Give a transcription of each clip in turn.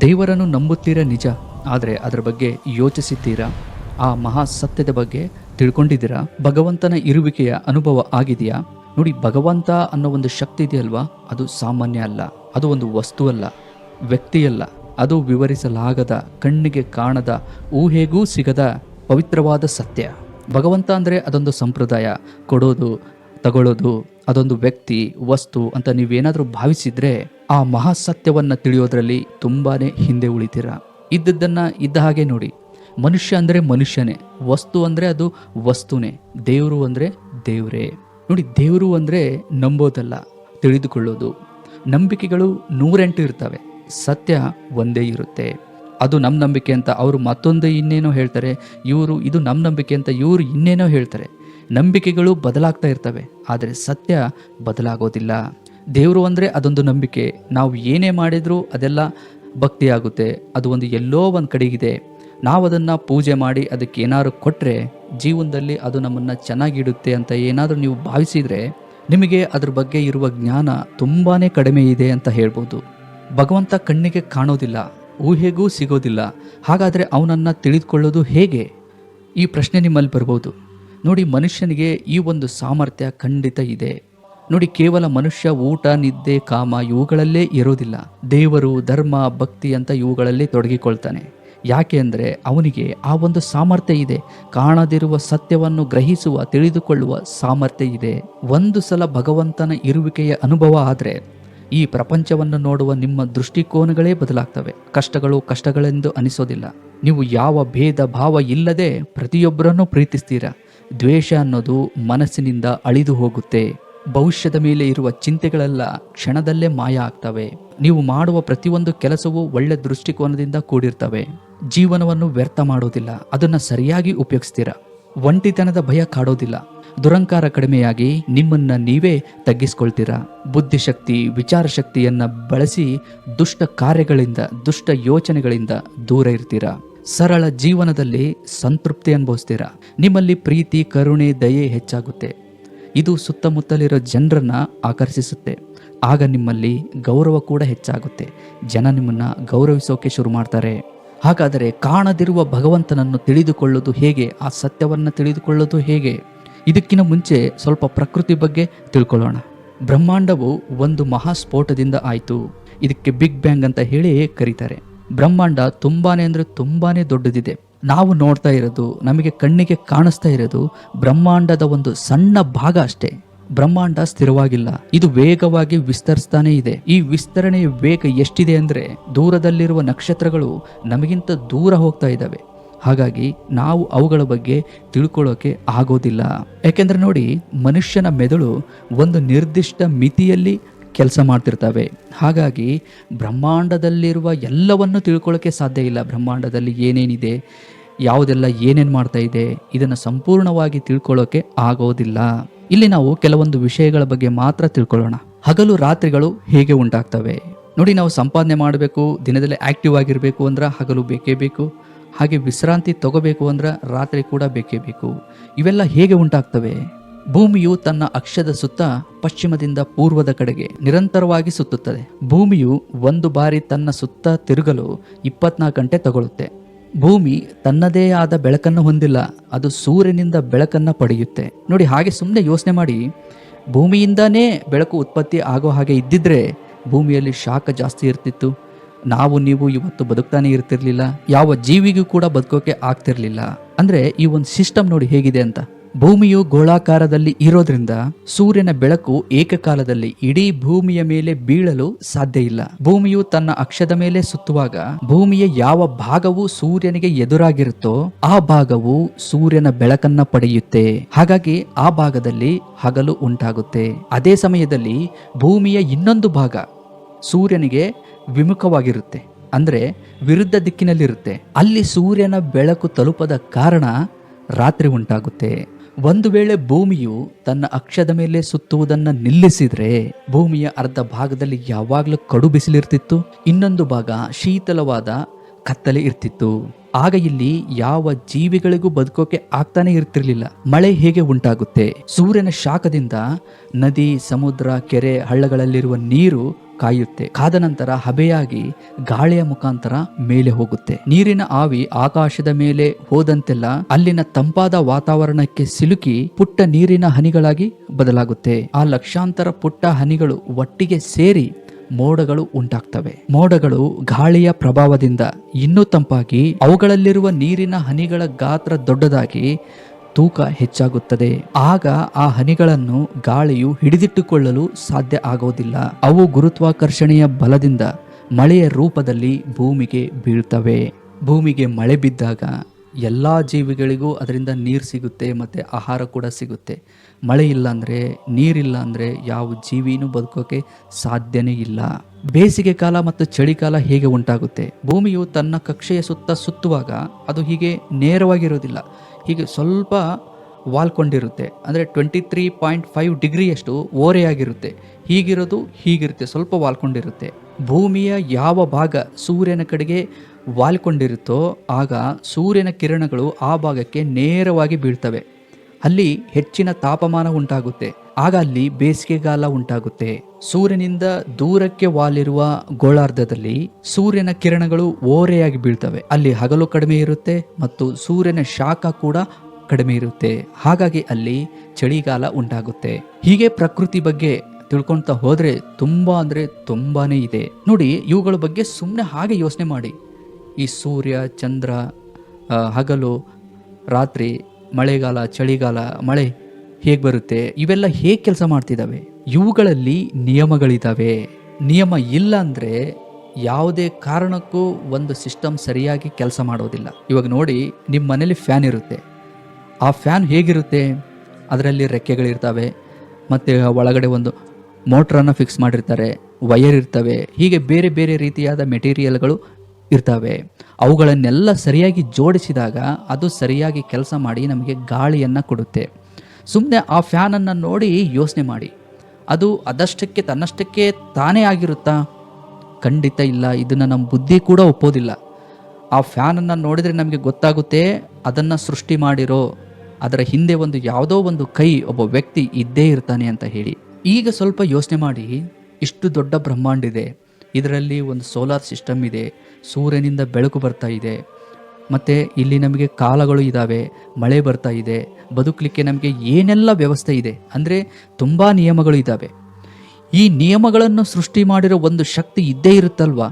ದೇವರನ್ನು ನಂಬುತ್ತೀರಾ ನಿಜ? ಆದರೆ ಅದರ ಬಗ್ಗೆ ಯೋಚಿಸಿದ್ದೀರಾ? ಆ ಮಹಾ ಸತ್ಯದ ಬಗ್ಗೆ ತಿಳ್ಕೊಂಡಿದ್ದೀರಾ? ಭಗವಂತನ ಇರುವಿಕೆಯ ಅನುಭವ ಆಗಿದೆಯಾ? ನೋಡಿ, ಭಗವಂತ ಅನ್ನೋ ಒಂದು ಶಕ್ತಿ ಇದೆಯಲ್ವಾ? ಅದು ಸಾಮಾನ್ಯ ಅಲ್ಲ. ಅದು ಒಂದು ವಸ್ತು ಅಲ್ಲ. ವ್ಯಕ್ತಿಯಲ್ಲ ಅದು ವಿವರಿಸಲಾಗದ, ಕಣ್ಣಿಗೆ ಕಾಣದ, ಊಹೆಗೂ ಸಿಗದ ಪವಿತ್ರವಾದ ಸತ್ಯ. ಭಗವಂತ ಅಂದರೆ ಅದೊಂದು ಸಂಪ್ರದಾಯ. ಕೊಡೋದು ತಗೊಳ್ಳೋದು, ಅದೊಂದು ವ್ಯಕ್ತಿ, ವಸ್ತು ಅಂತ ನೀವೇನಾದರೂ ಭಾವಿಸಿದ್ರೆ ಆ ಮಹಾಸತ್ಯವನ್ನು ತಿಳಿಯೋದ್ರಲ್ಲಿ ತುಂಬಾ ಹಿಂದೆ ಉಳಿತೀರ? ಇದ್ದದ್ದನ್ನು ಇದ್ದ ಹಾಗೆ ನೋಡಿ. ಮನುಷ್ಯ ಅಂದರೆ ಮನುಷ್ಯನೇ, ವಸ್ತು ಅಂದರೆ ಅದು ವಸ್ತುನೇ, ದೇವರು ಅಂದರೆ ದೇವರೇ. ನೋಡಿ, ದೇವರು ಅಂದರೆ ನಂಬೋದಲ್ಲ, ತಿಳಿದುಕೊಳ್ಳೋದು. ನಂಬಿಕೆಗಳು ನೂರೆಂಟು ಇರ್ತವೆ, ಸತ್ಯ ಒಂದೇ ಇರುತ್ತೆ. ಅದು ನಮ್ಮ ನಂಬಿಕೆ ಅಂತ ಅವರು ಮತ್ತೊಂದು ಇನ್ನೇನೋ ಹೇಳ್ತಾರೆ, ಇವರು ಇದು ನಮ್ಮ ನಂಬಿಕೆ ಅಂತ ಇವರು ಇನ್ನೇನೋ ಹೇಳ್ತಾರೆ. ನಂಬಿಕೆಗಳು ಬದಲಾಗ್ತಾ ಇರ್ತವೆ, ಆದರೆ ಸತ್ಯ ಬದಲಾಗೋದಿಲ್ಲ. ದೇವರು ಅಂದರೆ ಅದೊಂದು ನಂಬಿಕೆ. ನಾವು ಏನೇ ಮಾಡಿದರೂ ಅದೆಲ್ಲ ಭಕ್ತಿಯಾಗುತ್ತೆ. ಅದು ಒಂದು ಎಲ್ಲೋ ಒಂದು ಕಡೆಗಿದೆ. ನಾವು ಅದನ್ನು ಪೂಜೆ ಮಾಡಿ ಅದಕ್ಕೆ ಏನಾದರೂ ಕೊಟ್ಟರೆ ಜೀವನದಲ್ಲಿ ಅದು ನಮ್ಮನ್ನು ಚೆನ್ನಾಗಿಡುತ್ತೆ ಅಂತ ಏನಾದರೂ ನೀವು ಭಾವಿಸಿದರೆ ನಿಮಗೆ ಅದ್ರ ಬಗ್ಗೆ ಇರುವ ಜ್ಞಾನ ತುಂಬಾ ಕಡಿಮೆ ಇದೆ ಅಂತ ಹೇಳ್ಬೋದು. ಭಗವಂತ ಕಣ್ಣಿಗೆ ಕಾಣೋದಿಲ್ಲ, ಊಹೆಗೂ ಸಿಗೋದಿಲ್ಲ. ಹಾಗಾದರೆ ಅವನನ್ನು ತಿಳಿದುಕೊಳ್ಳೋದು ಹೇಗೆ? ಈ ಪ್ರಶ್ನೆ ನಿಮ್ಮಲ್ಲಿ ಬರ್ಬೋದು. ನೋಡಿ ಮನುಷ್ಯನಿಗೆ ಈ ಒಂದು ಸಾಮರ್ಥ್ಯ ಖಂಡಿತ ಇದೆ. ನೋಡಿ ಕೇವಲ ಮನುಷ್ಯ ಊಟ, ನಿದ್ದೆ, ಕಾಮ ಇವುಗಳಲ್ಲೇ ಇರೋದಿಲ್ಲ. ದೇವರು, ಧರ್ಮ, ಭಕ್ತಿ ಅಂತ ಇವುಗಳಲ್ಲಿ ತೊಡಗಿಕೊಳ್ತಾನೆ. ಯಾಕೆ ಅಂದರೆ ಅವನಿಗೆ ಆ ಒಂದು ಸಾಮರ್ಥ್ಯ ಇದೆ. ಕಾಣದಿರುವ ಸತ್ಯವನ್ನು ಗ್ರಹಿಸುವ, ತಿಳಿದುಕೊಳ್ಳುವ ಸಾಮರ್ಥ್ಯ ಇದೆ. ಒಂದು ಸಲ ಭಗವಂತನ ಇರುವಿಕೆಯ ಅನುಭವ ಆದರೆ ಈ ಪ್ರಪಂಚವನ್ನು ನೋಡುವ ನಿಮ್ಮ ದೃಷ್ಟಿಕೋನಗಳೇ ಬದಲಾಗ್ತವೆ. ಕಷ್ಟಗಳು ಕಷ್ಟಗಳೆಂದು ಅನಿಸೋದಿಲ್ಲ. ನೀವು ಯಾವ ಭೇದ ಭಾವ ಇಲ್ಲದೆ ಪ್ರತಿಯೊಬ್ಬರನ್ನು ಪ್ರೀತಿಸ್ತೀರಾ? ದ್ವೇಷ ಅನ್ನೋದು ಮನಸ್ಸಿನಿಂದ ಅಳಿದು ಹೋಗುತ್ತೆ. ಭವಿಷ್ಯದ ಮೇಲೆ ಇರುವ ಚಿಂತೆಗಳೆಲ್ಲ ಕ್ಷಣದಲ್ಲೇ ಮಾಯ ಆಗ್ತವೆ. ನೀವು ಮಾಡುವ ಪ್ರತಿಯೊಂದು ಕೆಲಸವೂ ಒಳ್ಳೆ ದೃಷ್ಟಿಕೋನದಿಂದ ಕೂಡಿರ್ತವೆ. ಜೀವನವನ್ನು ವ್ಯರ್ಥ ಮಾಡೋದಿಲ್ಲ. ಅದನ್ನ ಸರಿಯಾಗಿ ಉಪಯೋಗಿಸ್ತೀರ. ಒಂಟಿತನದ ಭಯ ಕಾಡೋದಿಲ್ಲ. ದುರಂಕಾರ ಕಡಿಮೆಯಾಗಿ ನಿಮ್ಮನ್ನ ನೀವೇ ತಗ್ಗಿಸ್ಕೊಳ್ತೀರಾ. ಬುದ್ಧಿಶಕ್ತಿ ವಿಚಾರ ಶಕ್ತಿಯನ್ನ ಬಳಸಿ ದುಷ್ಟ ಕಾರ್ಯಗಳಿಂದ, ದುಷ್ಟ ಯೋಚನೆಗಳಿಂದ ದೂರ ಇರ್ತೀರಾ. ಸರಳ ಜೀವನದಲ್ಲಿ ಸಂತೃಪ್ತಿ ಅನುಭವಿಸ್ತೀರಾ? ನಿಮ್ಮಲ್ಲಿ ಪ್ರೀತಿ, ಕರುಣೆ, ದಯೆ ಹೆಚ್ಚಾಗುತ್ತೆ. ಇದು ಸುತ್ತಮುತ್ತಲಿರೋ ಜನರನ್ನು ಆಕರ್ಷಿಸುತ್ತೆ. ಆಗ ನಿಮ್ಮಲ್ಲಿ ಗೌರವ ಕೂಡ ಹೆಚ್ಚಾಗುತ್ತೆ. ಜನ ನಿಮ್ಮನ್ನು ಗೌರವಿಸೋಕೆ ಶುರು ಮಾಡ್ತಾರೆ. ಹಾಗಾದರೆ ಕಾಣದಿರುವ ಭಗವಂತನನ್ನು ತಿಳಿದುಕೊಳ್ಳೋದು ಹೇಗೆ? ಆ ಸತ್ಯವನ್ನು ತಿಳಿದುಕೊಳ್ಳೋದು ಹೇಗೆ? ಇದಕ್ಕಿಂತ ಮುಂಚೆ ಸ್ವಲ್ಪ ಪ್ರಕೃತಿ ಬಗ್ಗೆ ತಿಳ್ಕೊಳ್ಳೋಣ. ಬ್ರಹ್ಮಾಂಡವು ಒಂದು ಮಹಾಸ್ಫೋಟದಿಂದ ಆಯಿತು. ಇದಕ್ಕೆ ಬಿಗ್ ಬ್ಯಾಂಗ್ ಅಂತ ಹೇಳಿ ಕರೀತಾರೆ. ಬ್ರಹ್ಮಾಂಡ ತುಂಬಾನೇ ಅಂದರೆ ತುಂಬಾನೇ ದೊಡ್ಡದಿದೆ. ನಾವು ನೋಡ್ತಾ ಇರೋದು, ನಮಗೆ ಕಣ್ಣಿಗೆ ಕಾಣಿಸ್ತಾ ಇರೋದು ಬ್ರಹ್ಮಾಂಡದ ಒಂದು ಸಣ್ಣ ಭಾಗ ಅಷ್ಟೇ. ಬ್ರಹ್ಮಾಂಡ ಸ್ಥಿರವಾಗಿಲ್ಲ. ಇದು ವೇಗವಾಗಿ ವಿಸ್ತರಿಸ್ತಾನೆ ಇದೆ. ಈ ವಿಸ್ತರಣೆಯ ವೇಗ ಎಷ್ಟಿದೆ ಅಂದರೆ ದೂರದಲ್ಲಿರುವ ನಕ್ಷತ್ರಗಳು ನಮಗಿಂತ ದೂರ ಹೋಗ್ತಾ ಇದ್ದಾವೆ. ಹಾಗಾಗಿ ನಾವು ಅವುಗಳ ಬಗ್ಗೆ ತಿಳ್ಕೊಳ್ಳೋಕೆ ಆಗೋದಿಲ್ಲ. ಯಾಕೆಂದ್ರೆ ನೋಡಿ, ಮನುಷ್ಯನ ಮೆದುಳು ಒಂದು ನಿರ್ದಿಷ್ಟ ಮಿತಿಯಲ್ಲಿ ಕೆಲಸ ಮಾಡ್ತಿರ್ತವೆ. ಹಾಗಾಗಿ ಬ್ರಹ್ಮಾಂಡದಲ್ಲಿರುವ ಎಲ್ಲವನ್ನು ತಿಳ್ಕೊಳ್ಳೋಕೆ ಸಾಧ್ಯ ಇಲ್ಲ. ಬ್ರಹ್ಮಾಂಡದಲ್ಲಿ ಏನೇನಿದೆ, ಯಾವುದೆಲ್ಲ ಏನೇನು ಮಾಡ್ತಾ ಇದೆ, ಇದನ್ನು ಸಂಪೂರ್ಣವಾಗಿ ತಿಳ್ಕೊಳ್ಳೋಕೆ ಆಗೋದಿಲ್ಲ. ಇಲ್ಲಿ ನಾವು ಕೆಲವೊಂದು ವಿಷಯಗಳ ಬಗ್ಗೆ ಮಾತ್ರ ತಿಳ್ಕೊಳ್ಳೋಣ. ಹಗಲು ರಾತ್ರಿಗಳು ಹೇಗೆ ಉಂಟಾಗ್ತವೆ? ನೋಡಿ, ನಾವು ಸಂಪಾದನೆ ಮಾಡಬೇಕು, ದಿನದಲ್ಲಿ ಆ್ಯಕ್ಟಿವ್ ಆಗಿರಬೇಕು ಅಂದ್ರೆ ಹಗಲು ಬೇಕೇ ಬೇಕು. ಹಾಗೆ ವಿಶ್ರಾಂತಿ ತಗೋಬೇಕು ಅಂದ್ರೆ ರಾತ್ರಿ ಕೂಡ ಬೇಕೇ ಬೇಕು. ಇವೆಲ್ಲ ಹೇಗೆ ಉಂಟಾಗ್ತವೆ? ಭೂಮಿಯು ತನ್ನ ಅಕ್ಷದ ಸುತ್ತ ಪಶ್ಚಿಮದಿಂದ ಪೂರ್ವದ ಕಡೆಗೆ ನಿರಂತರವಾಗಿ ಸುತ್ತುತ್ತದೆ. ಭೂಮಿಯು ಒಂದು ಬಾರಿ ತನ್ನ ಸುತ್ತ ತಿರುಗಲು ಇಪ್ಪತ್ನಾಲ್ಕು ಗಂಟೆ ತಗೊಳ್ಳುತ್ತೆ. ಭೂಮಿ ತನ್ನದೇ ಆದ ಬೆಳಕನ್ನು ಹೊಂದಿಲ್ಲ, ಅದು ಸೂರ್ಯನಿಂದ ಬೆಳಕನ್ನು ಪಡೆಯುತ್ತೆ. ನೋಡಿ, ಹಾಗೆ ಸುಮ್ಮನೆ ಯೋಚನೆ ಮಾಡಿ. ಭೂಮಿಯಿಂದನೇ ಬೆಳಕು ಉತ್ಪತ್ತಿ ಆಗೋ ಹಾಗೆ ಇದ್ದಿದ್ರೆ ಭೂಮಿಯಲ್ಲಿ ಶಾಖ ಜಾಸ್ತಿ ಇರ್ತಿತ್ತು. ನಾವು, ನೀವು ಇವತ್ತು ಬದುಕ್ತಾನೆ ಇರ್ತಿರ್ಲಿಲ್ಲ. ಯಾವ ಜೀವಿಗೂ ಕೂಡ ಬದುಕೋಕೆ ಆಗ್ತಿರ್ಲಿಲ್ಲ. ಅಂದ್ರೆ ಈ ಒಂದು ಸಿಸ್ಟಮ್ ನೋಡಿ ಹೇಗಿದೆ ಅಂತ. ಭೂಮಿಯು ಗೋಳಾಕಾರದಲ್ಲಿ ಇರೋದ್ರಿಂದ ಸೂರ್ಯನ ಬೆಳಕು ಏಕಕಾಲದಲ್ಲಿ ಇಡೀ ಭೂಮಿಯ ಮೇಲೆ ಬೀಳಲು ಸಾಧ್ಯ ಇಲ್ಲ. ಭೂಮಿಯು ತನ್ನ ಅಕ್ಷದ ಮೇಲೆ ಸುತ್ತುವಾಗ ಭೂಮಿಯ ಯಾವ ಭಾಗವು ಸೂರ್ಯನಿಗೆ ಎದುರಾಗಿರುತ್ತೋ ಆ ಭಾಗವು ಸೂರ್ಯನ ಬೆಳಕನ್ನ ಪಡೆಯುತ್ತೆ. ಹಾಗಾಗಿ ಆ ಭಾಗದಲ್ಲಿ ಹಗಲು ಉಂಟಾಗುತ್ತೆ. ಅದೇ ಸಮಯದಲ್ಲಿ ಭೂಮಿಯ ಇನ್ನೊಂದು ಭಾಗ ಸೂರ್ಯನಿಗೆ ವಿಮುಖವಾಗಿರುತ್ತೆ. ಅಂದ್ರೆ ವಿರುದ್ಧ ದಿಕ್ಕಿನಲ್ಲಿರುತ್ತೆ. ಅಲ್ಲಿ ಸೂರ್ಯನ ಬೆಳಕು ತಲುಪದ ಕಾರಣ ರಾತ್ರಿ ಉಂಟಾಗುತ್ತೆ. ಒಂದು ವೇಳೆ ಭೂಮಿಯು ತನ್ನ ಅಕ್ಷದ ಮೇಲೆ ಸುತ್ತುವುದನ್ನು ನಿಲ್ಲಿಸಿದ್ರೆ ಭೂಮಿಯ ಅರ್ಧ ಭಾಗದಲ್ಲಿ ಯಾವಾಗಲೂ ಕಡು ಬಿಸಿಲಿರ್ತಿತ್ತು, ಇನ್ನೊಂದು ಭಾಗ ಶೀತಲವಾದ ಕತ್ತಲೆ ಇರ್ತಿತ್ತು. ಆಗ ಇಲ್ಲಿ ಯಾವ ಜೀವಿಗಳಿಗೂ ಬದುಕೋಕೆ ಆಗ್ತಾನೆ ಇರ್ತಿರ್ಲಿಲ್ಲ. ಮಳೆ ಹೇಗೆ ಉಂಟಾಗುತ್ತೆ? ಸೂರ್ಯನ ಶಾಖದಿಂದ ನದಿ, ಸಮುದ್ರ, ಕೆರೆ, ಹಳ್ಳಗಳಲ್ಲಿರುವ ನೀರು ಕಾಯುತ್ತೆ. ಕಾದ ನಂತರ ಹಬೆಯಾಗಿ ಗಾಳಿಯ ಮುಖಾಂತರ ಮೇಲೆ ಹೋಗುತ್ತೆ. ನೀರಿನ ಆವಿ ಆಕಾಶದ ಮೇಲೆ ಹೋದಂತೆಲ್ಲ ಅಲ್ಲಿನ ತಂಪಾದ ವಾತಾವರಣಕ್ಕೆ ಸಿಲುಕಿ ಪುಟ್ಟ ನೀರಿನ ಹನಿಗಳಾಗಿ ಬದಲಾಗುತ್ತೆ. ಆ ಲಕ್ಷಾಂತರ ಪುಟ್ಟ ಹನಿಗಳು ಒಟ್ಟಿಗೆ ಸೇರಿ ಮೋಡಗಳು ಉಂಟಾಗ್ತವೆ. ಮೋಡಗಳು ಗಾಳಿಯ ಪ್ರಭಾವದಿಂದ ಇನ್ನೂ ತಂಪಾಗಿ ಅವುಗಳಲ್ಲಿರುವ ನೀರಿನ ಹನಿಗಳ ಗಾತ್ರ ದೊಡ್ಡದಾಗಿ ತೂಕ ಹೆಚ್ಚಾಗುತ್ತದೆ. ಆಗ ಆ ಹನಿಗಳನ್ನು ಗಾಳಿಯು ಹಿಡಿದಿಟ್ಟುಕೊಳ್ಳಲು ಸಾಧ್ಯ ಆಗೋದಿಲ್ಲ ಅವು ಗುರುತ್ವಾಕರ್ಷಣೆಯ ಬಲದಿಂದ ಮಳೆಯ ರೂಪದಲ್ಲಿ ಭೂಮಿಗೆ ಬೀಳ್ತವೆ. ಭೂಮಿಗೆ ಮಳೆ ಬಿದ್ದಾಗ ಎಲ್ಲ ಜೀವಿಗಳಿಗೂ ಅದರಿಂದ ನೀರು ಸಿಗುತ್ತೆ ಮತ್ತು ಆಹಾರ ಕೂಡ ಸಿಗುತ್ತೆ. ಮಳೆ ಇಲ್ಲ ಅಂದರೆ ನೀರಿಲ್ಲ ಅಂದರೆ ಯಾವ ಜೀವಿನೂ ಬದುಕೋಕೆ ಸಾಧ್ಯನೇ ಇಲ್ಲ. ಬೇಸಿಗೆ ಕಾಲ ಮತ್ತು ಚಳಿಗಾಲ ಹೇಗೆ ಉಂಟಾಗುತ್ತೆ? ಭೂಮಿಯು ತನ್ನ ಕಕ್ಷೆಯ ಸುತ್ತ ಸುತ್ತುವಾಗ ಅದು ಹೀಗೆ ನೇರವಾಗಿರೋದಿಲ್ಲ ಹೀಗೆ ಸ್ವಲ್ಪ ವಾಲ್ಕೊಂಡಿರುತ್ತೆ. ಅಂದರೆ ಟ್ವೆಂಟಿ ತ್ರೀ ಪಾಯಿಂಟ್ ಫೈವ್ ಡಿಗ್ರಿಯಷ್ಟು ಓರೆಯಾಗಿರುತ್ತೆ. ಹೀಗಿರೋದು ಹೀಗಿರುತ್ತೆ, ಸ್ವಲ್ಪ ವಾಲ್ಕೊಂಡಿರುತ್ತೆ. ಭೂಮಿಯ ಯಾವ ಭಾಗ ಸೂರ್ಯನ ಕಡೆಗೆ ವಾಲ್ಕೊಂಡಿರುತ್ತೋ ಆಗ ಸೂರ್ಯನ ಕಿರಣಗಳು ಆ ಭಾಗಕ್ಕೆ ನೇರವಾಗಿ ಬೀಳ್ತವೆ. ಅಲ್ಲಿ ಹೆಚ್ಚಿನ ತಾಪಮಾನ ಉಂಟಾಗುತ್ತೆ. ಆಗ ಅಲ್ಲಿ ಬೇಸಿಗೆಗಾಲ ಉಂಟಾಗುತ್ತೆ. ಸೂರ್ಯನಿಂದ ದೂರಕ್ಕೆ ವಾಲಿರುವ ಗೋಳಾರ್ಧದಲ್ಲಿ ಸೂರ್ಯನ ಕಿರಣಗಳು ಓರೆಯಾಗಿ ಬೀಳ್ತವೆ. ಅಲ್ಲಿ ಹಗಲು ಕಡಿಮೆ ಇರುತ್ತೆ ಮತ್ತು ಸೂರ್ಯನ ಶಾಖ ಕೂಡ ಕಡಿಮೆ ಇರುತ್ತೆ. ಹಾಗಾಗಿ ಅಲ್ಲಿ ಚಳಿಗಾಲ ಉಂಟಾಗುತ್ತೆ. ಹೀಗೆ ಪ್ರಕೃತಿ ಬಗ್ಗೆ ತಿಳ್ಕೊಳ್ತಾ ಹೋದ್ರೆ ತುಂಬಾ ಅಂದ್ರೆ ತುಂಬಾನೇ ಇದೆ. ನೋಡಿ, ಇವುಗಳ ಬಗ್ಗೆ ಸುಮ್ಮನೆ ಹಾಗೆ ಯೋಚನೆ ಮಾಡಿ. ಈ ಸೂರ್ಯ, ಚಂದ್ರ ಹಗಲು, ರಾತ್ರಿ ಮಳೆಗಾಲ, ಚಳಿಗಾಲ, ಮಳೆ ಹೇಗೆ ಬರುತ್ತೆ? ಇವೆಲ್ಲ ಹೇಗೆ ಕೆಲಸ ಮಾಡ್ತಿದ್ದಾವೆ ಇವುಗಳಲ್ಲಿ ನಿಯಮಗಳಿದ್ದಾವೆ ನಿಯಮ ಇಲ್ಲ ಅಂದರೆ ಯಾವುದೇ ಕಾರಣಕ್ಕೂ ಒಂದು ಸಿಸ್ಟಮ್ ಸರಿಯಾಗಿ ಕೆಲಸ ಮಾಡೋದಿಲ್ಲ. ಇವಾಗ ನೋಡಿ ನಿಮ್ಮ ಮನೇಲಿ ಫ್ಯಾನ್ ಇರುತ್ತೆ. ಆ ಫ್ಯಾನ್ ಹೇಗಿರುತ್ತೆ? ಅದರಲ್ಲಿ ರೆಕ್ಕೆಗಳಿರ್ತವೆ, ಮತ್ತು ಒಳಗಡೆ ಒಂದು ಮೋಟ್ರನ್ನು ಫಿಕ್ಸ್ ಮಾಡಿರ್ತಾರೆ, ವಯರ್ ಇರ್ತವೆ, ಹೀಗೆ ಬೇರೆ ಬೇರೆ ರೀತಿಯಾದ ಮೆಟೀರಿಯಲ್ಗಳು ಇರ್ತವೆ. ಅವುಗಳನ್ನೆಲ್ಲ ಸರಿಯಾಗಿ ಜೋಡಿಸಿದಾಗ ಅದು ಸರಿಯಾಗಿ ಕೆಲಸ ಮಾಡಿ ನಮಗೆ ಗಾಳಿಯನ್ನು ಕೊಡುತ್ತೆ. ಸುಮ್ಮನೆ ಆ ಫ್ಯಾನನ್ನು ನೋಡಿ ಯೋಚನೆ ಮಾಡಿ. ಅದು ಅದಷ್ಟಕ್ಕೆ ತನ್ನಷ್ಟಕ್ಕೆ ತಾನೇ ಆಗಿರುತ್ತಾ? ಖಂಡಿತ ಇಲ್ಲ. ಇದನ್ನು ನಮ್ಮ ಬುದ್ಧಿ ಕೂಡ ಒಪ್ಪೋದಿಲ್ಲ. ಆ ಫ್ಯಾನನ್ನು ನೋಡಿದರೆ ನಮಗೆ ಗೊತ್ತಾಗುತ್ತೆ, ಅದನ್ನು ಸೃಷ್ಟಿ ಮಾಡಿರೋ, ಅದರ ಹಿಂದೆ ಒಂದು ಯಾವುದೋ ಒಂದು ಕೈ ಒಬ್ಬ ವ್ಯಕ್ತಿ ಇದ್ದೇ ಇರ್ತಾನೆ ಅಂತ ಹೇಳಿ. ಈಗ ಸ್ವಲ್ಪ ಯೋಚನೆ ಮಾಡಿ, ಇಷ್ಟು ದೊಡ್ಡ ಬ್ರಹ್ಮಾಂಡ ಇದೆ. ಇದರಲ್ಲಿ ಒಂದು ಸೋಲಾರ್ ಸಿಸ್ಟಮ್ ಇದೆ. ಸೂರ್ಯನಿಂದ ಬೆಳಕು ಬರ್ತಾ ಇದೆ. ಮತ್ತು ಇಲ್ಲಿ ನಮಗೆ ಕಾಲಗಳು ಇದ್ದಾವೆ ಮಳೆ ಬರ್ತಾ ಇದೆ. ಬದುಕಲಿಕ್ಕೆ ನಮಗೆ ಏನೆಲ್ಲ ವ್ಯವಸ್ಥೆ ಇದೆ? ಅಂದರೆ ತುಂಬ ನಿಯಮಗಳು ಇದ್ದಾವೆ ಈ ನಿಯಮಗಳನ್ನು ಸೃಷ್ಟಿ ಮಾಡಿರೋ ಒಂದು ಶಕ್ತಿ ಇದ್ದೇ ಇರುತ್ತಲ್ವಾ?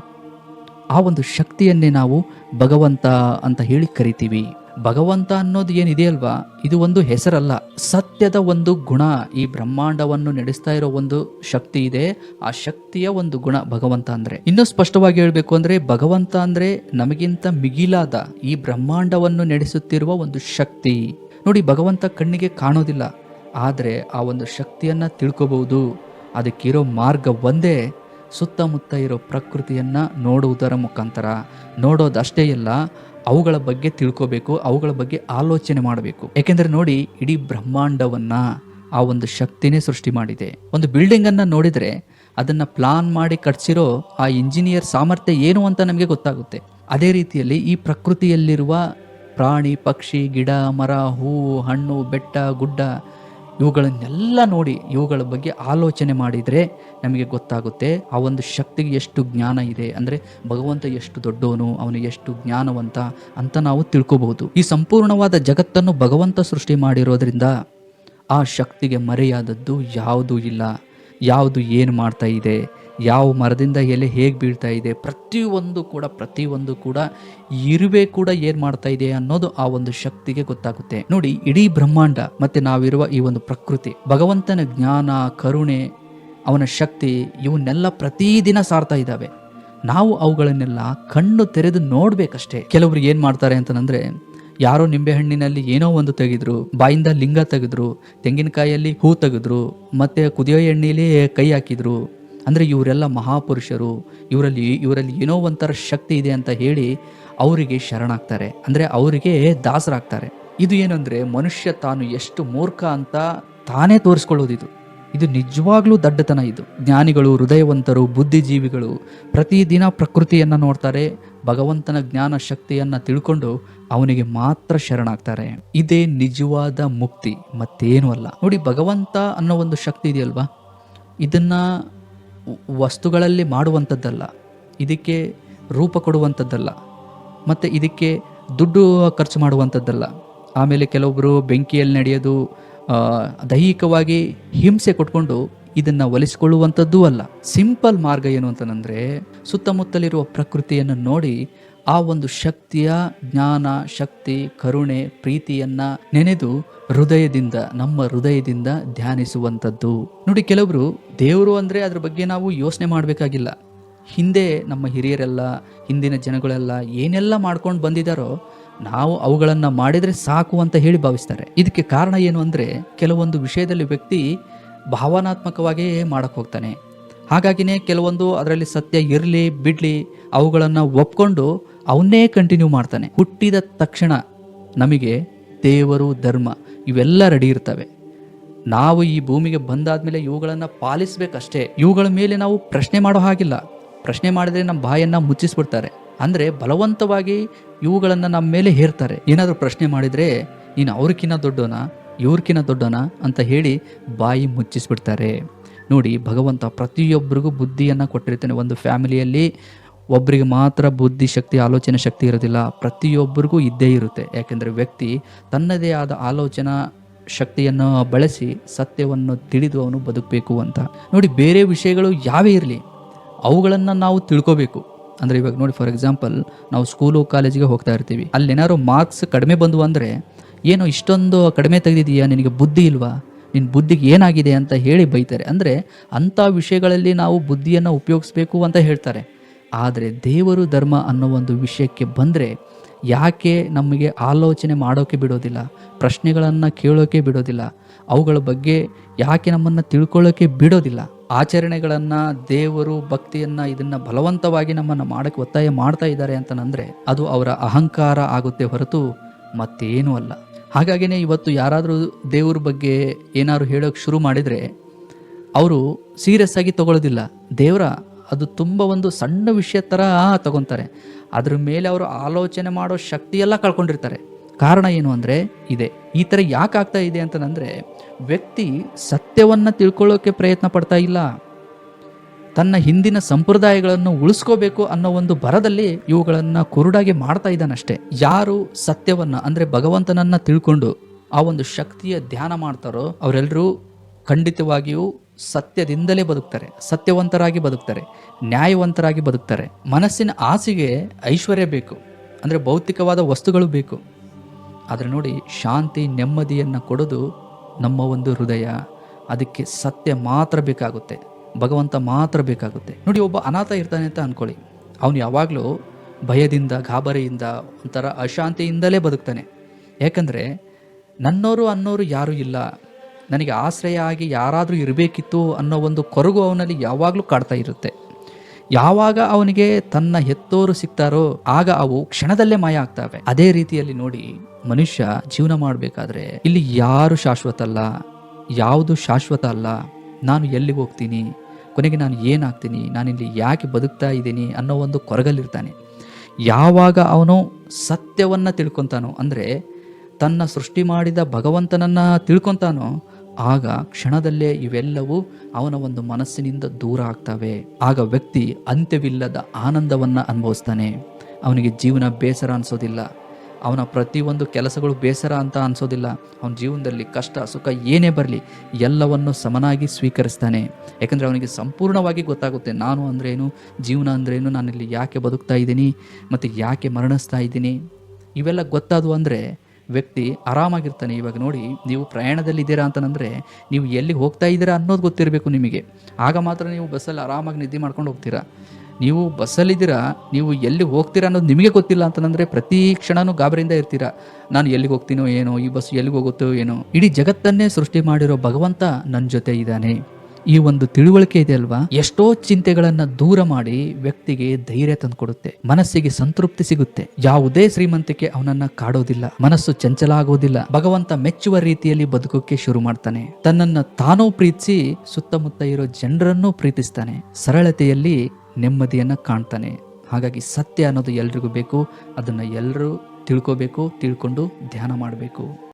ಆ ಒಂದು ಶಕ್ತಿಯನ್ನೇ ನಾವು ಭಗವಂತ ಅಂತ ಹೇಳಿ ಕರಿತೀವಿ. ಭಗವಂತ ಅನ್ನೋದು ಏನಿದೆ ಅಲ್ವಾ ಇದು ಒಂದು ಹೆಸರಲ್ಲ, ಸತ್ಯದ ಒಂದು ಗುಣ. ಈ ಬ್ರಹ್ಮಾಂಡವನ್ನು ನಡೆಸ್ತಾ ಇರೋ ಒಂದು ಶಕ್ತಿ ಇದೆ. ಆ ಶಕ್ತಿಯ ಒಂದು ಗುಣ ಭಗವಂತ ಅಂದ್ರೆ. ಇನ್ನೂ ಸ್ಪಷ್ಟವಾಗಿ ಹೇಳಬೇಕು ಅಂದ್ರೆ, ಭಗವಂತ ಅಂದ್ರೆ ನಮಗಿಂತ ಮಿಗಿಲಾದ ಈ ಬ್ರಹ್ಮಾಂಡವನ್ನು ನಡೆಸುತ್ತಿರುವ ಒಂದು ಶಕ್ತಿ. ನೋಡಿ, ಭಗವಂತ ಕಣ್ಣಿಗೆ ಕಾಣೋದಿಲ್ಲ. ಆದರೆ ಆ ಒಂದು ಶಕ್ತಿಯನ್ನ ತಿಳ್ಕೊಬಹುದು. ಅದಕ್ಕಿರೋ ಮಾರ್ಗ ಒಂದೇ, ಸುತ್ತಮುತ್ತ ಇರೋ ಪ್ರಕೃತಿಯನ್ನ ನೋಡುವುದರ ಮುಖಾಂತರ. ನೋಡೋದಷ್ಟೇ ಇಲ್ಲ ಅವುಗಳ ಬಗ್ಗೆ ತಿಳ್ಕೋಬೇಕು, ಅವುಗಳ ಬಗ್ಗೆ ಆಲೋಚನೆ ಮಾಡಬೇಕು. ಯಾಕೆಂದ್ರೆ ನೋಡಿ, ಇಡೀ ಬ್ರಹ್ಮಾಂಡವನ್ನ ಆ ಒಂದು ಶಕ್ತಿನೇ ಸೃಷ್ಟಿ ಮಾಡಿದೆ. ಒಂದು ಬಿಲ್ಡಿಂಗ್ ಅನ್ನ ನೋಡಿದ್ರೆ ಅದನ್ನ ಪ್ಲಾನ್ ಮಾಡಿ ಕಟ್ಸಿರೋ ಆ ಇಂಜಿನಿಯರ್ ಸಾಮರ್ಥ್ಯ ಏನು ಅಂತ ನಮಗೆ ಗೊತ್ತಾಗುತ್ತೆ. ಅದೇ ರೀತಿಯಲ್ಲಿ ಈ ಪ್ರಕೃತಿಯಲ್ಲಿರುವ ಪ್ರಾಣಿ, ಪಕ್ಷಿ, ಗಿಡ, ಮರ, ಹೂವು, ಹಣ್ಣು, ಬೆಟ್ಟ, ಗುಡ್ಡ ಇವುಗಳನ್ನೆಲ್ಲ ನೋಡಿ ಇವುಗಳ ಬಗ್ಗೆ ಆಲೋಚನೆ ಮಾಡಿದರೆ ನಮಗೆ ಗೊತ್ತಾಗುತ್ತೆ, ಆ ಒಂದು ಶಕ್ತಿಗೆ ಎಷ್ಟು ಜ್ಞಾನ ಇದೆ. ಅಂದರೆ ಭಗವಂತ ಎಷ್ಟು ದೊಡ್ಡವನು, ಅವನು ಎಷ್ಟು ಜ್ಞಾನವಂತ ಅಂತ ನಾವು ತಿಳ್ಕೋಬಹುದು. ಈ ಸಂಪೂರ್ಣವಾದ ಜಗತ್ತನ್ನು ಭಗವಂತ ಸೃಷ್ಟಿ ಮಾಡಿರೋದ್ರಿಂದ ಆ ಶಕ್ತಿಗೆ ಮರೆಯಾದದ್ದು ಯಾವುದೂ ಇಲ್ಲ. ಯಾವುದು ಏನು ಮಾಡ್ತಾ ಇದೆ ಯಾವ ಮರದಿಂದ ಎಲೆ ಹೇಗೆ ಬೀಳ್ತಾ ಇದೆ, ಪ್ರತಿಯೊಂದು ಕೂಡ ಪ್ರತಿಯೊಂದು ಕೂಡ ಇರುವೆ ಕೂಡ ಏನು ಮಾಡ್ತಾ ಇದೆ ಅನ್ನೋದು ಆ ಒಂದು ಶಕ್ತಿಗೆ ಗೊತ್ತಾಗುತ್ತೆ. ನೋಡಿ, ಇಡೀ ಬ್ರಹ್ಮಾಂಡ ಮತ್ತು ನಾವಿರುವ ಈ ಒಂದು ಪ್ರಕೃತಿ, ಭಗವಂತನ ಜ್ಞಾನ, ಕರುಣೆ, ಅವನ ಶಕ್ತಿ, ಇವನ್ನೆಲ್ಲ ಪ್ರತಿದಿನ ಸಾರ್ತಾ ಇದ್ದಾವೆ. ನಾವು ಅವುಗಳನ್ನೆಲ್ಲ ಕಣ್ಣು ತೆರೆದು ನೋಡ್ಬೇಕಷ್ಟೇ. ಕೆಲವರು ಏನು ಮಾಡ್ತಾರೆ ಅಂತಂದರೆ, ಯಾರೋ ನಿಂಬೆಹಣ್ಣಿನಲ್ಲಿ ಏನೋ ಒಂದು ತೆಗೆದ್ರು, ಬಾಯಿಂದ ಲಿಂಗ ತೆಗೆದ್ರು, ತೆಂಗಿನಕಾಯಲ್ಲಿ ಹೂ ತೆಗೆದ್ರು, ಮತ್ತೆ ಕುದಿಯೋ ಎಣ್ಣೆಯಲ್ಲಿ ಕೈ ಹಾಕಿದ್ರು ಅಂದ್ರೆ ಇವರೆಲ್ಲ ಮಹಾಪುರುಷರು, ಇವರಲ್ಲಿ ಇವರಲ್ಲಿ ಏನೋ ಒಂಥರ ಶಕ್ತಿ ಇದೆ ಅಂತ ಹೇಳಿ ಅವರಿಗೆ ಶರಣಾಗ್ತಾರೆ. ಅಂದರೆ ಅವರಿಗೆ ದಾಸರಾಗ್ತಾರೆ. ಇದು ಏನಂದರೆ ಮನುಷ್ಯ ತಾನು ಎಷ್ಟು ಮೂರ್ಖ ಅಂತ ತಾನೇ ತೋರಿಸ್ಕೊಳ್ಳೋದಿದು. ಇದು ನಿಜವಾಗ್ಲೂ ದಡ್ಡತನ ಇದು. ಜ್ಞಾನಿಗಳು, ಹೃದಯವಂತರು, ಬುದ್ಧಿಜೀವಿಗಳು ಪ್ರತಿದಿನ ಪ್ರಕೃತಿಯನ್ನು ನೋಡ್ತಾರೆ, ಭಗವಂತನ ಜ್ಞಾನ ಶಕ್ತಿಯನ್ನು ತಿಳ್ಕೊಂಡು ಅವನಿಗೆ ಮಾತ್ರ ಶರಣಾಗ್ತಾರೆ. ಇದೇ ನಿಜವಾದ ಮುಕ್ತಿ, ಮತ್ತೇನು ಅಲ್ಲ. ನೋಡಿ ಭಗವಂತ ಅನ್ನೋ ಒಂದು ಶಕ್ತಿ ಇದೆಯಲ್ವಾ? ಇದನ್ನ ವಸ್ತುಗಳಲ್ಲಿ ಮಾಡುವಂಥದ್ದಲ್ಲ, ಇದಕ್ಕೆ ರೂಪ ಕೊಡುವಂಥದ್ದಲ್ಲ, ಮತ್ತು ಇದಕ್ಕೆ ದುಡ್ಡು ಖರ್ಚು ಮಾಡುವಂಥದ್ದಲ್ಲ. ಆಮೇಲೆ ಕೆಲವೊಬ್ಬರು ಬೆಂಕಿಯಲ್ಲಿ ನಡೆಯೋದು ದೈಹಿಕವಾಗಿ ಹಿಂಸೆ ಕೊಟ್ಕೊಂಡು ಇದನ್ನು ಒಲಿಸಿಕೊಳ್ಳುವಂಥದ್ದೂ ಅಲ್ಲ. ಸಿಂಪಲ್ ಮಾರ್ಗ ಏನು ಅಂತಂದರೆ ಸುತ್ತಮುತ್ತಲಿರುವ ಪ್ರಕೃತಿಯನ್ನು ನೋಡಿ ಆ ಒಂದು ಶಕ್ತಿಯ ಜ್ಞಾನ, ಶಕ್ತಿ, ಕರುಣೆ, ಪ್ರೀತಿಯನ್ನು ನೆನೆದು ಹೃದಯದಿಂದ, ನಮ್ಮ ಹೃದಯದಿಂದ ಧ್ಯಾನಿಸುವಂಥದ್ದು. ನೋಡಿ, ಕೆಲವರು ದೇವರು ಅಂದರೆ ಅದ್ರ ಬಗ್ಗೆ ನಾವು ಯೋಚನೆ ಮಾಡಬೇಕಾಗಿಲ್ಲ. ಹಿಂದೆ ನಮ್ಮ ಹಿರಿಯರೆಲ್ಲ, ಹಿಂದಿನ ಜನಗಳೆಲ್ಲ ಏನೆಲ್ಲ ಮಾಡ್ಕೊಂಡು ಬಂದಿದ್ದಾರೋ ನಾವು ಅವುಗಳನ್ನು ಮಾಡಿದರೆ ಸಾಕು ಅಂತ ಹೇಳಿ ಭಾವಿಸ್ತಾರೆ. ಇದಕ್ಕೆ ಕಾರಣ ಏನು ಅಂದರೆ ಕೆಲವೊಂದು ವಿಷಯದಲ್ಲಿ ವ್ಯಕ್ತಿ ಭಾವನಾತ್ಮಕವಾಗಿಯೇ ಮಾಡಕ್ಕೆ ಹೋಗ್ತಾನೆ. ಹಾಗಾಗಿನೇ ಕೆಲವೊಂದು ಅದರಲ್ಲಿ ಸತ್ಯ ಇರಲಿ, ಬಿಡಲಿ ಅವುಗಳನ್ನು ಒಪ್ಕೊಂಡು ಅವನ್ನೇ ಕಂಟಿನ್ಯೂ ಮಾಡ್ತಾನೆ. ಹುಟ್ಟಿದ ತಕ್ಷಣ ನಮಗೆ ದೇವರು, ಧರ್ಮ ಇವೆಲ್ಲ ರೆಡಿ ಇರ್ತವೆ. ನಾವು ಈ ಭೂಮಿಗೆ ಬಂದಾದ್ಮೇಲೆ ಇವುಗಳನ್ನು ಪಾಲಿಸಬೇಕಷ್ಟೇ. ಇವುಗಳ ಮೇಲೆ ನಾವು ಪ್ರಶ್ನೆ ಮಾಡೋ ಹಾಗಿಲ್ಲ. ಪ್ರಶ್ನೆ ಮಾಡಿದ್ರೆ ನಮ್ಮ ಬಾಯನ್ನು ಮುಚ್ಚಿಸ್ಬಿಡ್ತಾರೆ. ಅಂದರೆ ಬಲವಂತವಾಗಿ ಇವುಗಳನ್ನು ನಮ್ಮ ಮೇಲೆ ಹೇರ್ತಾರೆ. ಏನಾದರೂ ಪ್ರಶ್ನೆ ಮಾಡಿದರೆ, ನೀನು ಅವ್ರಕ್ಕಿಂತ ದೊಡ್ಡೋನ ಇವ್ರಕ್ಕಿಂತ ದೊಡ್ಡೋನ ಅಂತ ಹೇಳಿ ಬಾಯಿ ಮುಚ್ಚಿಸ್ಬಿಡ್ತಾರೆ. ನೋಡಿ, ಭಗವಂತ ಪ್ರತಿಯೊಬ್ಬರಿಗೂ ಬುದ್ಧಿಯನ್ನು ಕೊಟ್ಟಿರ್ತಾನೆ ಒಂದು ಫ್ಯಾಮಿಲಿಯಲ್ಲಿ ಒಬ್ಬರಿಗೆ ಮಾತ್ರ ಬುದ್ಧಿ ಶಕ್ತಿ, ಆಲೋಚನೆ ಶಕ್ತಿ ಇರೋದಿಲ್ಲ. ಪ್ರತಿಯೊಬ್ಬರಿಗೂ ಇದ್ದೇ ಇರುತ್ತೆ. ಯಾಕೆಂದರೆ ವ್ಯಕ್ತಿ ತನ್ನದೇ ಆದ ಆಲೋಚನಾ ಶಕ್ತಿಯನ್ನು ಬಳಸಿ ಸತ್ಯವನ್ನು ತಿಳಿದು ಅವನು ಬದುಕಬೇಕು ಅಂತ. ನೋಡಿ, ಬೇರೆ ವಿಷಯಗಳು ಯಾವೇ ಇರಲಿ, ಅವುಗಳನ್ನು ನಾವು ತಿಳ್ಕೋಬೇಕು. ಅಂದರೆ ಇವಾಗ ನೋಡಿ ಫಾರ್ ಎಕ್ಸಾಂಪಲ್ ನಾವು ಸ್ಕೂಲು ಕಾಲೇಜಿಗೆ ಹೋಗ್ತಾ ಇರ್ತೀವಿ. ಅಲ್ಲಿ ಏನಾದ್ರು ಮಾರ್ಕ್ಸ್ ಕಡಿಮೆ ಬಂದವು ಅಂದರೆ, ಏನು ಇಷ್ಟೊಂದು ಕಡಿಮೆ ತೆಗೆದಿದೆಯಾ ನಿನಗೆ ಬುದ್ಧಿ ಇಲ್ವಾ? ನಿನ್ನ ಬುದ್ಧಿಗೆ ಏನಾಗಿದೆ? ಅಂತ ಹೇಳಿ ಬೈತಾರೆ. ಅಂದರೆ ಅಂಥ ವಿಷಯಗಳಲ್ಲಿ ನಾವು ಬುದ್ಧಿಯನ್ನು ಉಪಯೋಗಿಸ್ಬೇಕು ಅಂತ ಹೇಳ್ತಾರೆ. ಆದರೆ ದೇವರು ಧರ್ಮ ಅನ್ನೋ ಒಂದು ವಿಷಯಕ್ಕೆ ಬಂದರೆ ಯಾಕೆ ನಮಗೆ ಆಲೋಚನೆ ಮಾಡೋಕೆ ಬಿಡೋದಿಲ್ಲ, ಪ್ರಶ್ನೆಗಳನ್ನು ಕೇಳೋಕೆ ಬಿಡೋದಿಲ್ಲ, ಅವುಗಳ ಬಗ್ಗೆ ಯಾಕೆ ನಮ್ಮನ್ನು ತಿಳ್ಕೊಳ್ಳೋಕೆ ಬಿಡೋದಿಲ್ಲ? ಆಚರಣೆಗಳನ್ನು, ದೇವರು ಭಕ್ತಿಯನ್ನು ಇದನ್ನು ಬಲವಂತವಾಗಿ ನಮ್ಮನ್ನು ಮಾಡೋಕ್ಕೆ ಒತ್ತಾಯ ಮಾಡ್ತಾ ಇದ್ದಾರೆ ಅಂತಂದರೆ ಅದು ಅವರ ಅಹಂಕಾರ ಆಗುತ್ತೆ ಹೊರತು ಮತ್ತೇನೂ ಅಲ್ಲ. ಹಾಗಾಗಿನೇ ಇವತ್ತು ಯಾರಾದರೂ ದೇವ್ರ ಬಗ್ಗೆ ಏನಾದ್ರು ಹೇಳೋಕೆ ಶುರು ಮಾಡಿದರೆ, ಅವರು ಸೀರಿಯಸ್ ಆಗಿ ತಗೊಳ್ಳೋದಿಲ್ಲ. ದೇವರ ಅದು ತುಂಬ ಒಂದು ಸಣ್ಣ ವಿಷಯ ಥರ ತಗೊತಾರೆ. ಅದ್ರ ಮೇಲೆ ಅವರು ಆಲೋಚನೆ ಮಾಡೋ ಶಕ್ತಿಯೆಲ್ಲ ಕಳ್ಕೊಂಡಿರ್ತಾರೆ. ಕಾರಣ ಏನು ಅಂದರೆ ಇದೆ. ಈ ಥರ ಯಾಕೆ ಆಗ್ತಾ ಇದೆ ಅಂತಂದರೆ ವ್ಯಕ್ತಿ ಸತ್ಯವನ್ನು ತಿಳ್ಕೊಳ್ಳೋಕೆ ಪ್ರಯತ್ನ ಪಡ್ತಾ ಇಲ್ಲ. ತನ್ನ ಹಿಂದಿನ ಸಂಪ್ರದಾಯಗಳನ್ನು ಉಳಿಸ್ಕೋಬೇಕು ಅನ್ನೋ ಒಂದು ಬರದಲ್ಲಿ ಇವುಗಳನ್ನು ಕುರುಡಾಗಿ ಮಾಡ್ತಾ ಇದ್ದಾನಷ್ಟೇ. ಯಾರು ಸತ್ಯವನ್ನು ಅಂದರೆ ಭಗವಂತನನ್ನು ತಿಳ್ಕೊಂಡು ಆ ಒಂದು ಶಕ್ತಿಯ ಧ್ಯಾನ ಮಾಡ್ತಾರೋ ಅವರೆಲ್ಲರೂ ಖಂಡಿತವಾಗಿಯೂ ಸತ್ಯದಿಂದಲೇ ಬದುಕ್ತಾರೆ, ಸತ್ಯವಂತರಾಗಿ ಬದುಕ್ತಾರೆ, ನ್ಯಾಯವಂತರಾಗಿ ಬದುಕ್ತಾರೆ. ಮನಸ್ಸಿನ ಆಸೆಗೆ ಐಶ್ವರ್ಯ ಬೇಕು, ಅಂದರೆ ಭೌತಿಕವಾದ ವಸ್ತುಗಳು ಬೇಕು. ಆದರೆ ನೋಡಿ, ಶಾಂತಿ ನೆಮ್ಮದಿಯನ್ನು ಕೊಡೋದು ನಮ್ಮ ಒಂದು ಹೃದಯ. ಅದಕ್ಕೆ ಸತ್ಯ ಮಾತ್ರ ಬೇಕಾಗುತ್ತೆ, ಭಗವಂತ ಮಾತ್ರ ಬೇಕಾಗುತ್ತೆ. ನೋಡಿ, ಒಬ್ಬ ಅನಾಥ ಇರ್ತಾನೆ ಅಂತ ಅಂದ್ಕೊಳ್ಳಿ ಅವನು ಯಾವಾಗಲೂ ಭಯದಿಂದ, ಗಾಬರಿಯಿಂದ, ಒಂಥರ ಅಶಾಂತಿಯಿಂದಲೇ ಬದುಕ್ತಾನೆ. ಯಾಕಂದರೆ ನನ್ನೋರು ಅನ್ನೋರು ಯಾರೂ ಇಲ್ಲ ನನಗೆ ಆಶ್ರಯ ಆಗಿ ಯಾರಾದರೂ ಇರಬೇಕಿತ್ತು ಅನ್ನೋ ಒಂದು ಕೊರಗು ಅವನಲ್ಲಿ ಯಾವಾಗಲೂ ಕಾಡ್ತಾ ಇರುತ್ತೆ. ಯಾವಾಗ ಅವನಿಗೆ ತನ್ನ ಹೆತ್ತೋರು ಸಿಗ್ತಾರೋ ಆಗ ಅವು ಕ್ಷಣದಲ್ಲೇ ಮಾಯ ಆಗ್ತವೆ. ಅದೇ ರೀತಿಯಲ್ಲಿ ನೋಡಿ ಮನುಷ್ಯ ಜೀವನ ಮಾಡಬೇಕಾದ್ರೆ ಇಲ್ಲಿ ಯಾರು ಶಾಶ್ವತ ಅಲ್ಲ, ಯಾವುದು ಶಾಶ್ವತ ಅಲ್ಲ, ನಾನು ಎಲ್ಲಿಗೆ ಹೋಗ್ತೀನಿ, ಕೊನೆಗೆ ನಾನು ಏನಾಗ್ತೀನಿ, ನಾನಿಲ್ಲಿ ಯಾಕೆ ಬದುಕ್ತಾ ಇದ್ದೀನಿ ಅನ್ನೋ ಒಂದು ಕೊರಗಲ್ಲಿರ್ತಾನೆ. ಯಾವಾಗ ಅವನು ಸತ್ಯವನ್ನು ತಿಳ್ಕೊತಾನೋ, ಅಂದರೆ ತನ್ನ ಸೃಷ್ಟಿ ಮಾಡಿದ ಭಗವಂತನನ್ನು ತಿಳ್ಕೊತಾನೋ ಆಗ ಕ್ಷಣದಲ್ಲೇ ಇವೆಲ್ಲವೂ ಅವನ ಒಂದು ಮನಸ್ಸಿನಿಂದ ದೂರ ಆಗ್ತವೆ. ಆಗ ವ್ಯಕ್ತಿ ಅಂತ್ಯವಿಲ್ಲದ ಆನಂದವನ್ನು ಅನುಭವಿಸ್ತಾನೆ. ಅವನಿಗೆ ಜೀವನ ಬೇಸರ ಅನಿಸೋದಿಲ್ಲ. ಅವನ ಪ್ರತಿಯೊಂದು ಕೆಲಸಗಳು ಬೇಸರ ಅಂತ ಅನಿಸೋದಿಲ್ಲ. ಅವನ ಜೀವನದಲ್ಲಿ ಕಷ್ಟ, ಸುಖ ಏನೇ ಬರಲಿ ಎಲ್ಲವನ್ನು ಸಮನಾಗಿ ಸ್ವೀಕರಿಸ್ತಾನೆ. ಯಾಕಂದರೆ ಅವನಿಗೆ ಸಂಪೂರ್ಣವಾಗಿ ಗೊತ್ತಾಗುತ್ತೆ ನಾನು ಅಂದ್ರೇನು, ಜೀವನ ಅಂದ್ರೇನು, ನಾನಿಲ್ಲಿ ಯಾಕೆ ಬದುಕ್ತಾ ಇದ್ದೀನಿ, ಮತ್ತು ಯಾಕೆ ಮರಣಿಸ್ತಾ ಇದ್ದೀನಿ. ಇವೆಲ್ಲ ಗೊತ್ತಾದವು ಅಂದರೆ ವ್ಯಕ್ತಿ ಆರಾಮಾಗಿರ್ತಾನೆ. ಇವಾಗ ನೋಡಿ, ನೀವು ಪ್ರಯಾಣದಲ್ಲಿದ್ದೀರಾ ಅಂತಂದರೆ ನೀವು ಎಲ್ಲಿಗೆ ಹೋಗ್ತಾ ಇದ್ದೀರಾ ಅನ್ನೋದು ಗೊತ್ತಿರಬೇಕು ನಿಮಗೆ. ಆಗ ಮಾತ್ರ ನೀವು ಬಸ್ಸಲ್ಲಿ ಆರಾಮಾಗಿ ನಿದ್ದೆ ಮಾಡ್ಕೊಂಡು ಹೋಗ್ತೀರಾ. ನೀವು ಬಸ್ಸಲ್ಲಿದ್ದೀರಾ, ನೀವು ಎಲ್ಲಿಗೆ ಹೋಗ್ತೀರಾ ಅನ್ನೋದು ನಿಮಗೆ ಗೊತ್ತಿಲ್ಲ ಅಂತಂದರೆ ಪ್ರತಿ ಕ್ಷಣನೂ ಗಾಬರಿಯಿಂದ ಇರ್ತೀರಾ. ನಾನು ಎಲ್ಲಿಗೆ ಹೋಗ್ತೀನೋ ಏನೋ, ಈ ಬಸ್ ಎಲ್ಲಿಗೆ ಹೋಗುತ್ತೋ ಏನೋ. ಇಡೀ ಜಗತ್ತನ್ನೇ ಸೃಷ್ಟಿ ಮಾಡಿರೋ ಭಗವಂತ ನನ್ನ ಜೊತೆ ಇದ್ದಾನೆ. ಈ ಒಂದು ತಿಳುವಳಿಕೆ ಇದೆ ಅಲ್ವಾ? ಎಷ್ಟೋ ಚಿಂತೆಗಳನ್ನ ದೂರ ಮಾಡಿ ವ್ಯಕ್ತಿಗೆ ಧೈರ್ಯ ತಂದುಕೊಡುತ್ತೆ, ಮನಸ್ಸಿಗೆ ಸಂತೃಪ್ತಿ ಸಿಗುತ್ತೆ. ಯಾವುದೇ ಶ್ರೀಮಂತಿಕೆ ಅವನನ್ನ ಕಾಡೋದಿಲ್ಲ, ಮನಸ್ಸು ಚಂಚಲ ಆಗೋದಿಲ್ಲ ಭಗವಂತ ಮೆಚ್ಚುವ ರೀತಿಯಲ್ಲಿ ಬದುಕೋಕೆ ಶುರು ಮಾಡ್ತಾನೆ. ತನ್ನನ್ನ ತಾನೂ ಪ್ರೀತಿಸಿ ಸುತ್ತಮುತ್ತ ಇರೋ ಜನರನ್ನು ಪ್ರೀತಿಸ್ತಾನೆ. ಸರಳತೆಯಲ್ಲಿ ನೆಮ್ಮದಿಯನ್ನ ಕಾಣ್ತಾನೆ. ಹಾಗಾಗಿ ಸತ್ಯ ಅನ್ನೋದು ಎಲ್ರಿಗೂ ಬೇಕು. ಅದನ್ನ ಎಲ್ಲರೂ ತಿಳ್ಕೋಬೇಕು, ತಿಳ್ಕೊಂಡು ಧ್ಯಾನ ಮಾಡಬೇಕು.